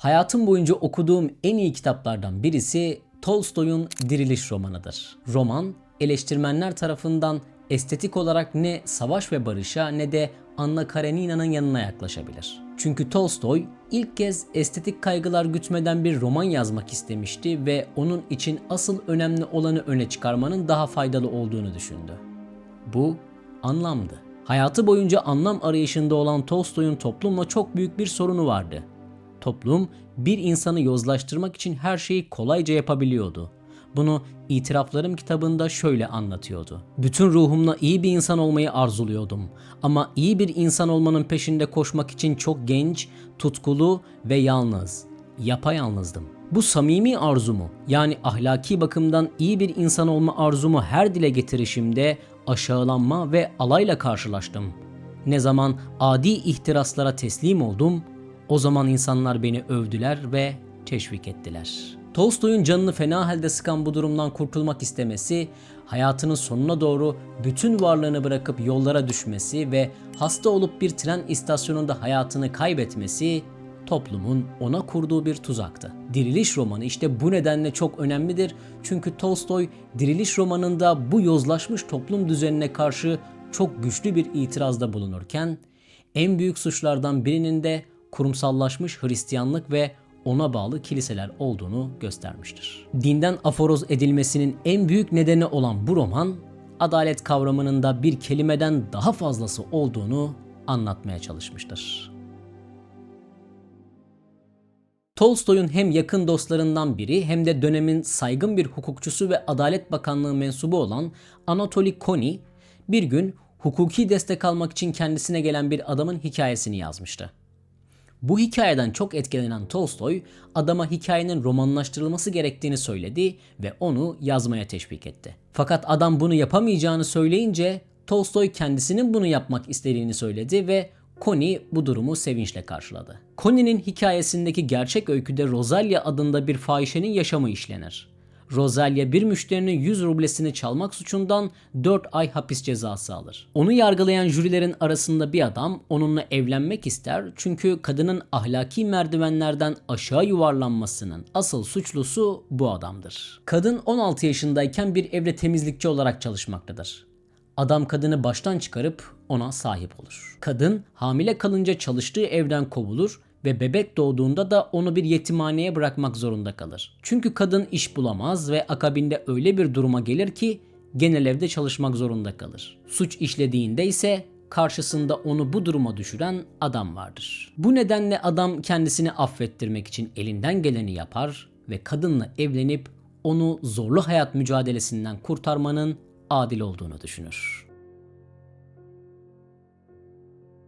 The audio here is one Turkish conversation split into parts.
Hayatım boyunca okuduğum en iyi kitaplardan birisi Tolstoy'un Diriliş romanıdır. Roman, eleştirmenler tarafından estetik olarak ne savaş ve barışa ne de Anna Karenina'nın yanına yaklaşabilir. Çünkü Tolstoy ilk kez estetik kaygılar gütmeden bir roman yazmak istemişti ve onun için asıl önemli olanı öne çıkarmanın daha faydalı olduğunu düşündü. Bu anlamdı. Hayatı boyunca anlam arayışında olan Tolstoy'un toplumla çok büyük bir sorunu vardı. Toplum bir insanı yozlaştırmak için her şeyi kolayca yapabiliyordu. Bunu İtiraflarım kitabında şöyle anlatıyordu. Bütün ruhumla iyi bir insan olmayı arzuluyordum. Ama iyi bir insan olmanın peşinde koşmak için çok genç, tutkulu ve yalnız. Yapayalnızdım. Bu samimi arzumu yani ahlaki bakımdan iyi bir insan olma arzumu her dile getirişimde aşağılanma ve alayla karşılaştım. Ne zaman adi ihtiraslara teslim oldum, o zaman insanlar beni övdüler ve teşvik ettiler. Tolstoy'un canını fena halde sıkan bu durumdan kurtulmak istemesi, hayatının sonuna doğru bütün varlığını bırakıp yollara düşmesi ve hasta olup bir tren istasyonunda hayatını kaybetmesi toplumun ona kurduğu bir tuzaktı. Diriliş romanı işte bu nedenle çok önemlidir. Çünkü Tolstoy Diriliş romanında bu yozlaşmış toplum düzenine karşı çok güçlü bir itirazda bulunurken en büyük suçlardan birinin de kurumsallaşmış Hristiyanlık ve ona bağlı kiliseler olduğunu göstermiştir. Dinden aforoz edilmesinin en büyük nedeni olan bu roman, adalet kavramının da bir kelimeden daha fazlası olduğunu anlatmaya çalışmıştır. Tolstoy'un hem yakın dostlarından biri hem de dönemin saygın bir hukukçusu ve Adalet Bakanlığı mensubu olan Anatoly Koni bir gün hukuki destek almak için kendisine gelen bir adamın hikayesini yazmıştı. Bu hikayeden çok etkilenen Tolstoy adama hikayenin romanlaştırılması gerektiğini söyledi ve onu yazmaya teşvik etti. Fakat adam bunu yapamayacağını söyleyince Tolstoy kendisinin bunu yapmak istediğini söyledi ve Connie bu durumu sevinçle karşıladı. Connie'nin hikayesindeki gerçek öyküde Rosalia adında bir fahişenin yaşamı işlenir. Rosalia bir müşterinin 100 rublesini çalmak suçundan 4 ay hapis cezası alır. Onu yargılayan jürilerin arasında bir adam onunla evlenmek ister çünkü kadının ahlaki merdivenlerden aşağı yuvarlanmasının asıl suçlusu bu adamdır. Kadın 16 yaşındayken bir evde temizlikçi olarak çalışmaktadır. Adam kadını baştan çıkarıp ona sahip olur. Kadın hamile kalınca çalıştığı evden kovulur ve bebek doğduğunda da onu bir yetimhaneye bırakmak zorunda kalır. Çünkü kadın iş bulamaz ve akabinde öyle bir duruma gelir ki genel evde çalışmak zorunda kalır. Suç işlediğinde ise karşısında onu bu duruma düşüren adam vardır. Bu nedenle adam kendisini affettirmek için elinden geleni yapar ve kadınla evlenip onu zorlu hayat mücadelesinden kurtarmanın adil olduğunu düşünür.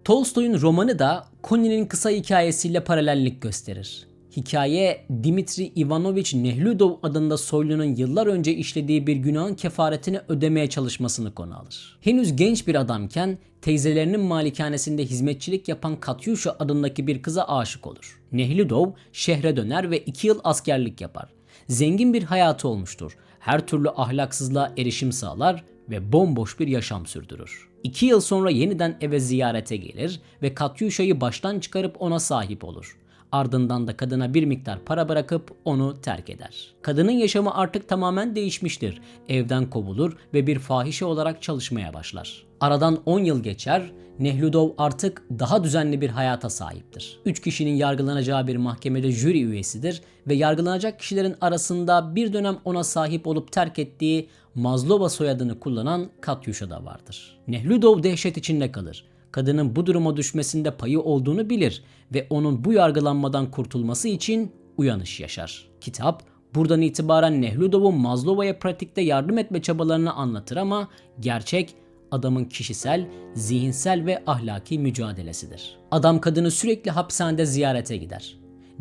Tolstoy'un romanı da Koni'nin kısa hikayesiyle paralellik gösterir. Hikaye Dimitri Ivanovich Nehludov adında soylunun yıllar önce işlediği bir günahın kefaretini ödemeye çalışmasını konu alır. Henüz genç bir adamken teyzelerinin malikanesinde hizmetçilik yapan Katyusha adındaki bir kıza aşık olur. Nehludov şehre döner ve iki yıl askerlik yapar. Zengin bir hayatı olmuştur. Her türlü ahlaksızlığa erişim sağlar ve bomboş bir yaşam sürdürür. İki yıl sonra yeniden eve ziyarete gelir ve Katyuşa'yı baştan çıkarıp ona sahip olur. Ardından da kadına bir miktar para bırakıp onu terk eder. Kadının yaşamı artık tamamen değişmiştir. Evden kovulur ve bir fahişe olarak çalışmaya başlar. Aradan 10 yıl geçer, Nehludov artık daha düzenli bir hayata sahiptir. 3 kişinin yargılanacağı bir mahkemede jüri üyesidir ve yargılanacak kişilerin arasında bir dönem ona sahip olup terk ettiği Mazlova soyadını kullanan Katyusha da vardır. Nehludov dehşet içinde kalır kadının bu duruma düşmesinde payı olduğunu bilir ve onun bu yargılanmadan kurtulması için uyanış yaşar. Kitap buradan itibaren Nehludov'un Mazlova'ya pratikte yardım etme çabalarını anlatır ama gerçek adamın kişisel, zihinsel ve ahlaki mücadelesidir. Adam kadını sürekli hapishanede ziyarete gider.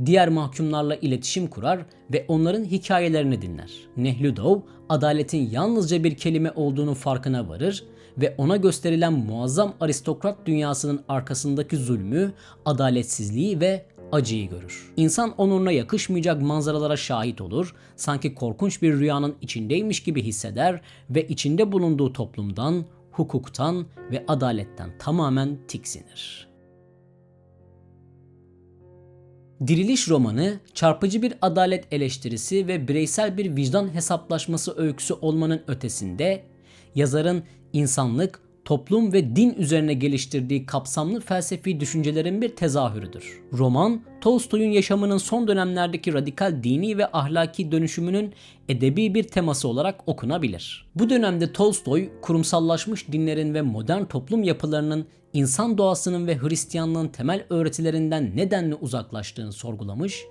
Diğer mahkumlarla iletişim kurar ve onların hikayelerini dinler. Nehludov, adaletin yalnızca bir kelime olduğunu farkına varır ve ona gösterilen muazzam aristokrat dünyasının arkasındaki zulmü, adaletsizliği ve acıyı görür. İnsan onuruna yakışmayacak manzaralara şahit olur, sanki korkunç bir rüyanın içindeymiş gibi hisseder ve içinde bulunduğu toplumdan, hukuktan ve adaletten tamamen tiksinir. Diriliş romanı çarpıcı bir adalet eleştirisi ve bireysel bir vicdan hesaplaşması öyküsü olmanın ötesinde yazarın insanlık, toplum ve din üzerine geliştirdiği kapsamlı felsefi düşüncelerin bir tezahürüdür. Roman, Tolstoy'un yaşamının son dönemlerdeki radikal dini ve ahlaki dönüşümünün edebi bir teması olarak okunabilir. Bu dönemde Tolstoy, kurumsallaşmış dinlerin ve modern toplum yapılarının insan doğasının ve Hristiyanlığın temel öğretilerinden nedenle uzaklaştığını sorgulamış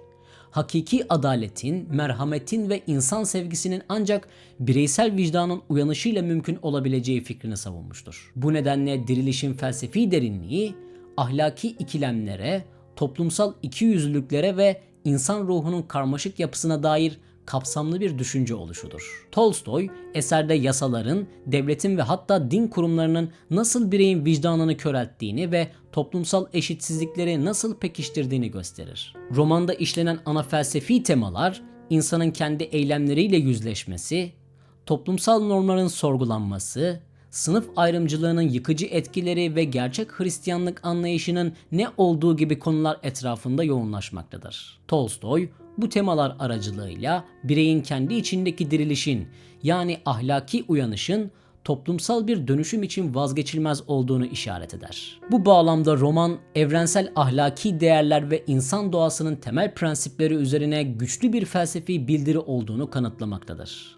hakiki adaletin, merhametin ve insan sevgisinin ancak bireysel vicdanın uyanışıyla mümkün olabileceği fikrini savunmuştur. Bu nedenle dirilişin felsefi derinliği, ahlaki ikilemlere, toplumsal ikiyüzlülüklere ve insan ruhunun karmaşık yapısına dair kapsamlı bir düşünce oluşudur. Tolstoy eserde yasaların, devletin ve hatta din kurumlarının nasıl bireyin vicdanını körelttiğini ve toplumsal eşitsizlikleri nasıl pekiştirdiğini gösterir. Romanda işlenen ana felsefi temalar insanın kendi eylemleriyle yüzleşmesi, toplumsal normların sorgulanması, sınıf ayrımcılığının yıkıcı etkileri ve gerçek Hristiyanlık anlayışının ne olduğu gibi konular etrafında yoğunlaşmaktadır. Tolstoy bu temalar aracılığıyla bireyin kendi içindeki dirilişin yani ahlaki uyanışın toplumsal bir dönüşüm için vazgeçilmez olduğunu işaret eder. Bu bağlamda roman evrensel ahlaki değerler ve insan doğasının temel prensipleri üzerine güçlü bir felsefi bildiri olduğunu kanıtlamaktadır.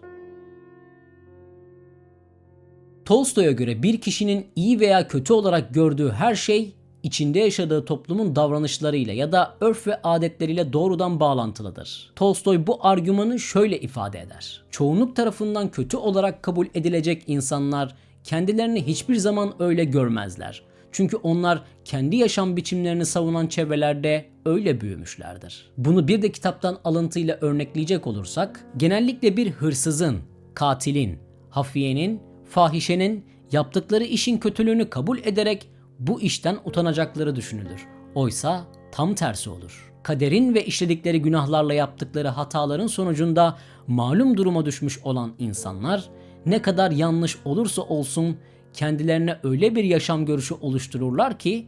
Tolstoy'a göre bir kişinin iyi veya kötü olarak gördüğü her şey içinde yaşadığı toplumun davranışlarıyla ya da örf ve adetleriyle doğrudan bağlantılıdır. Tolstoy bu argümanı şöyle ifade eder. Çoğunluk tarafından kötü olarak kabul edilecek insanlar kendilerini hiçbir zaman öyle görmezler. Çünkü onlar kendi yaşam biçimlerini savunan çevrelerde öyle büyümüşlerdir. Bunu bir de kitaptan alıntıyla örnekleyecek olursak, genellikle bir hırsızın, katilin, hafiyenin, fahişenin yaptıkları işin kötülüğünü kabul ederek bu işten utanacakları düşünülür. Oysa tam tersi olur. Kaderin ve işledikleri günahlarla yaptıkları hataların sonucunda malum duruma düşmüş olan insanlar ne kadar yanlış olursa olsun kendilerine öyle bir yaşam görüşü oluştururlar ki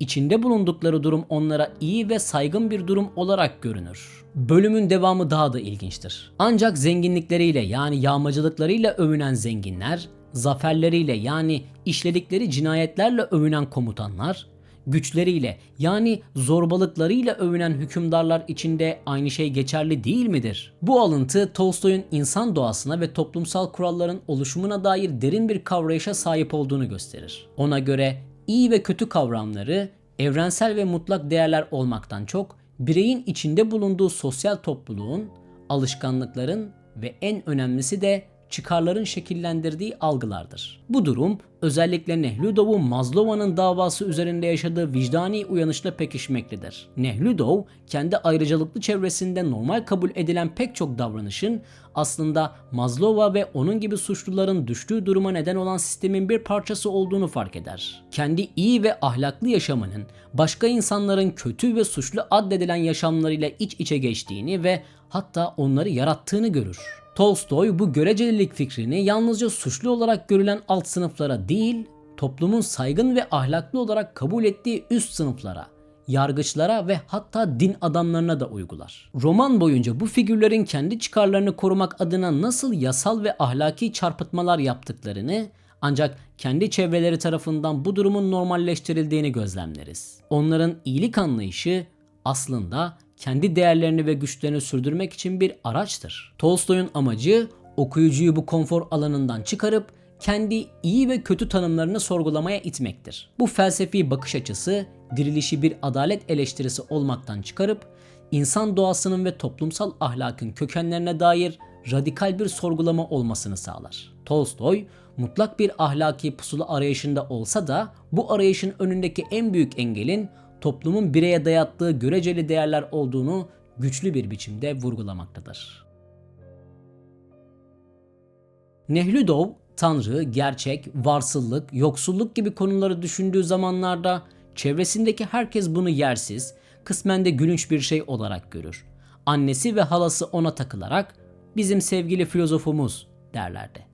içinde bulundukları durum onlara iyi ve saygın bir durum olarak görünür. Bölümün devamı daha da ilginçtir. Ancak zenginlikleriyle yani yağmacılıklarıyla övünen zenginler zaferleriyle yani işledikleri cinayetlerle övünen komutanlar, güçleriyle yani zorbalıklarıyla övünen hükümdarlar içinde aynı şey geçerli değil midir? Bu alıntı Tolstoy'un insan doğasına ve toplumsal kuralların oluşumuna dair derin bir kavrayışa sahip olduğunu gösterir. Ona göre iyi ve kötü kavramları evrensel ve mutlak değerler olmaktan çok bireyin içinde bulunduğu sosyal topluluğun, alışkanlıkların ve en önemlisi de çıkarların şekillendirdiği algılardır. Bu durum özellikle Nehludov'un Mazlova'nın davası üzerinde yaşadığı vicdani uyanışla pekişmektedir. Nehludov kendi ayrıcalıklı çevresinde normal kabul edilen pek çok davranışın aslında Mazlova ve onun gibi suçluların düştüğü duruma neden olan sistemin bir parçası olduğunu fark eder. Kendi iyi ve ahlaklı yaşamının başka insanların kötü ve suçlu addedilen yaşamlarıyla iç içe geçtiğini ve hatta onları yarattığını görür. Tolstoy bu görecelilik fikrini yalnızca suçlu olarak görülen alt sınıflara değil, toplumun saygın ve ahlaklı olarak kabul ettiği üst sınıflara, yargıçlara ve hatta din adamlarına da uygular. Roman boyunca bu figürlerin kendi çıkarlarını korumak adına nasıl yasal ve ahlaki çarpıtmalar yaptıklarını ancak kendi çevreleri tarafından bu durumun normalleştirildiğini gözlemleriz. Onların iyilik anlayışı aslında kendi değerlerini ve güçlerini sürdürmek için bir araçtır. Tolstoy'un amacı okuyucuyu bu konfor alanından çıkarıp kendi iyi ve kötü tanımlarını sorgulamaya itmektir. Bu felsefi bakış açısı dirilişi bir adalet eleştirisi olmaktan çıkarıp insan doğasının ve toplumsal ahlakın kökenlerine dair radikal bir sorgulama olmasını sağlar. Tolstoy mutlak bir ahlaki pusula arayışında olsa da bu arayışın önündeki en büyük engelin toplumun bireye dayattığı göreceli değerler olduğunu güçlü bir biçimde vurgulamaktadır. Nehludov, tanrı, gerçek, varsıllık, yoksulluk gibi konuları düşündüğü zamanlarda çevresindeki herkes bunu yersiz, kısmen de gülünç bir şey olarak görür. Annesi ve halası ona takılarak bizim sevgili filozofumuz derlerdi.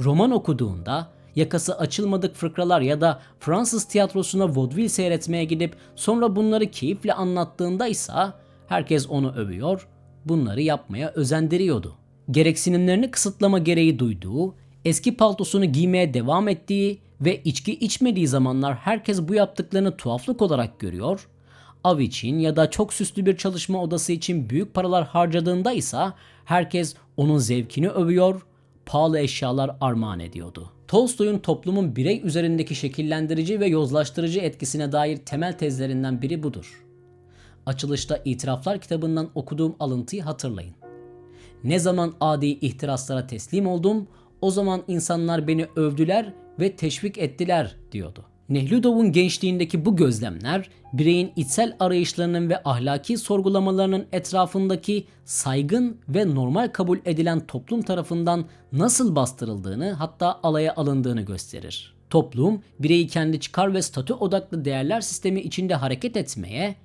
Roman okuduğunda yakası açılmadık fıkralar ya da Fransız tiyatrosuna vaudeville seyretmeye gidip sonra bunları keyifle anlattığında ise herkes onu övüyor, bunları yapmaya özendiriyordu. Gereksinimlerini kısıtlama gereği duyduğu, eski paltosunu giymeye devam ettiği ve içki içmediği zamanlar herkes bu yaptıklarını tuhaflık olarak görüyor, av için ya da çok süslü bir çalışma odası için büyük paralar harcadığında ise herkes onun zevkini övüyor, pahalı eşyalar armağan ediyordu. Tolstoy'un toplumun birey üzerindeki şekillendirici ve yozlaştırıcı etkisine dair temel tezlerinden biri budur. Açılışta İtiraflar kitabından okuduğum alıntıyı hatırlayın. Ne zaman adi ihtiraslara teslim oldum, o zaman insanlar beni övdüler ve teşvik ettiler diyordu. Nehludov'un gençliğindeki bu gözlemler bireyin içsel arayışlarının ve ahlaki sorgulamalarının etrafındaki saygın ve normal kabul edilen toplum tarafından nasıl bastırıldığını hatta alaya alındığını gösterir. Toplum bireyi kendi çıkar ve statü odaklı değerler sistemi içinde hareket etmeye,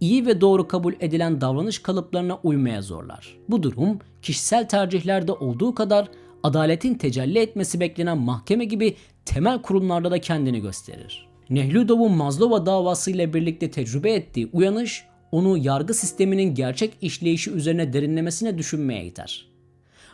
iyi ve doğru kabul edilen davranış kalıplarına uymaya zorlar. Bu durum kişisel tercihlerde olduğu kadar adaletin tecelli etmesi beklenen mahkeme gibi temel kurumlarda da kendini gösterir. Nehludov'un Maslova davası ile birlikte tecrübe ettiği uyanış onu yargı sisteminin gerçek işleyişi üzerine derinlemesine düşünmeye iter.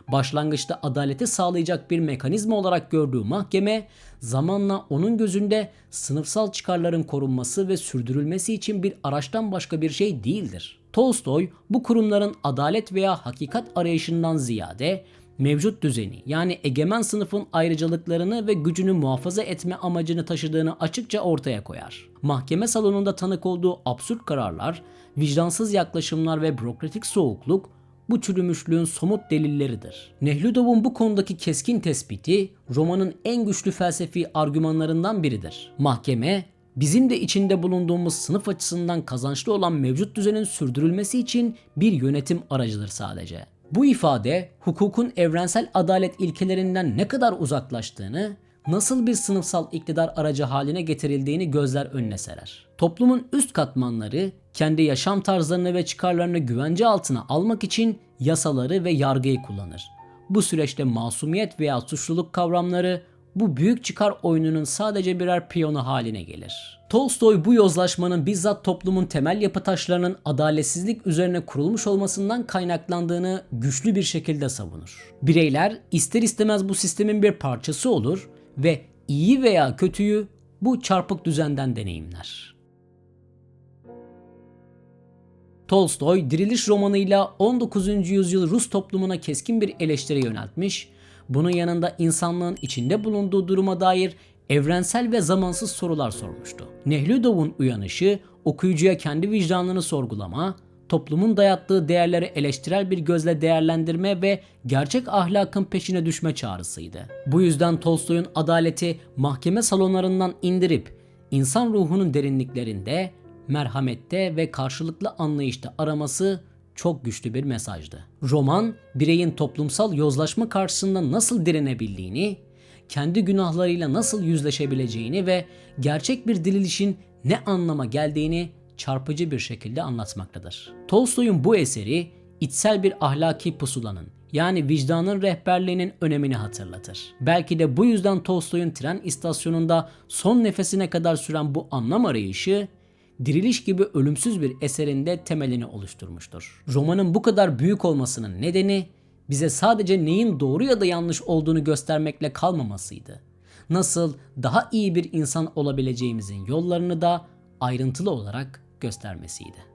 Başlangıçta adaleti sağlayacak bir mekanizma olarak gördüğü mahkeme zamanla onun gözünde sınıfsal çıkarların korunması ve sürdürülmesi için bir araçtan başka bir şey değildir. Tolstoy bu kurumların adalet veya hakikat arayışından ziyade mevcut düzeni yani egemen sınıfın ayrıcalıklarını ve gücünü muhafaza etme amacını taşıdığını açıkça ortaya koyar. Mahkeme salonunda tanık olduğu absürt kararlar, vicdansız yaklaşımlar ve bürokratik soğukluk bu çürümüşlüğün somut delilleridir. Nehludov'un bu konudaki keskin tespiti romanın en güçlü felsefi argümanlarından biridir. Mahkeme bizim de içinde bulunduğumuz sınıf açısından kazançlı olan mevcut düzenin sürdürülmesi için bir yönetim aracıdır sadece. Bu ifade hukukun evrensel adalet ilkelerinden ne kadar uzaklaştığını, nasıl bir sınıfsal iktidar aracı haline getirildiğini gözler önüne serer. Toplumun üst katmanları kendi yaşam tarzlarını ve çıkarlarını güvence altına almak için yasaları ve yargıyı kullanır. Bu süreçte masumiyet veya suçluluk kavramları bu büyük çıkar oyununun sadece birer piyonu haline gelir. Tolstoy bu yozlaşmanın bizzat toplumun temel yapı taşlarının adaletsizlik üzerine kurulmuş olmasından kaynaklandığını güçlü bir şekilde savunur. Bireyler ister istemez bu sistemin bir parçası olur ve iyi veya kötüyü bu çarpık düzenden deneyimler. Tolstoy Diriliş romanıyla 19. yüzyıl Rus toplumuna keskin bir eleştiri yöneltmiş, bunun yanında insanlığın içinde bulunduğu duruma dair evrensel ve zamansız sorular sormuştu. Nehludov'un uyanışı okuyucuya kendi vicdanını sorgulama, toplumun dayattığı değerleri eleştirel bir gözle değerlendirme ve gerçek ahlakın peşine düşme çağrısıydı. Bu yüzden Tolstoy'un adaleti mahkeme salonlarından indirip insan ruhunun derinliklerinde, merhamette ve karşılıklı anlayışta araması çok güçlü bir mesajdı. Roman, bireyin toplumsal yozlaşma karşısında nasıl direnebildiğini, kendi günahlarıyla nasıl yüzleşebileceğini ve gerçek bir dirilişin ne anlama geldiğini çarpıcı bir şekilde anlatmaktadır. Tolstoy'un bu eseri içsel bir ahlaki pusulanın yani vicdanın rehberliğinin önemini hatırlatır. Belki de bu yüzden Tolstoy'un tren istasyonunda son nefesine kadar süren bu anlam arayışı Diriliş gibi ölümsüz bir eserinde temelini oluşturmuştur. Romanın bu kadar büyük olmasının nedeni bize sadece neyin doğru ya da yanlış olduğunu göstermekle kalmamasıydı. Nasıl daha iyi bir insan olabileceğimizin yollarını da ayrıntılı olarak göstermesiydi.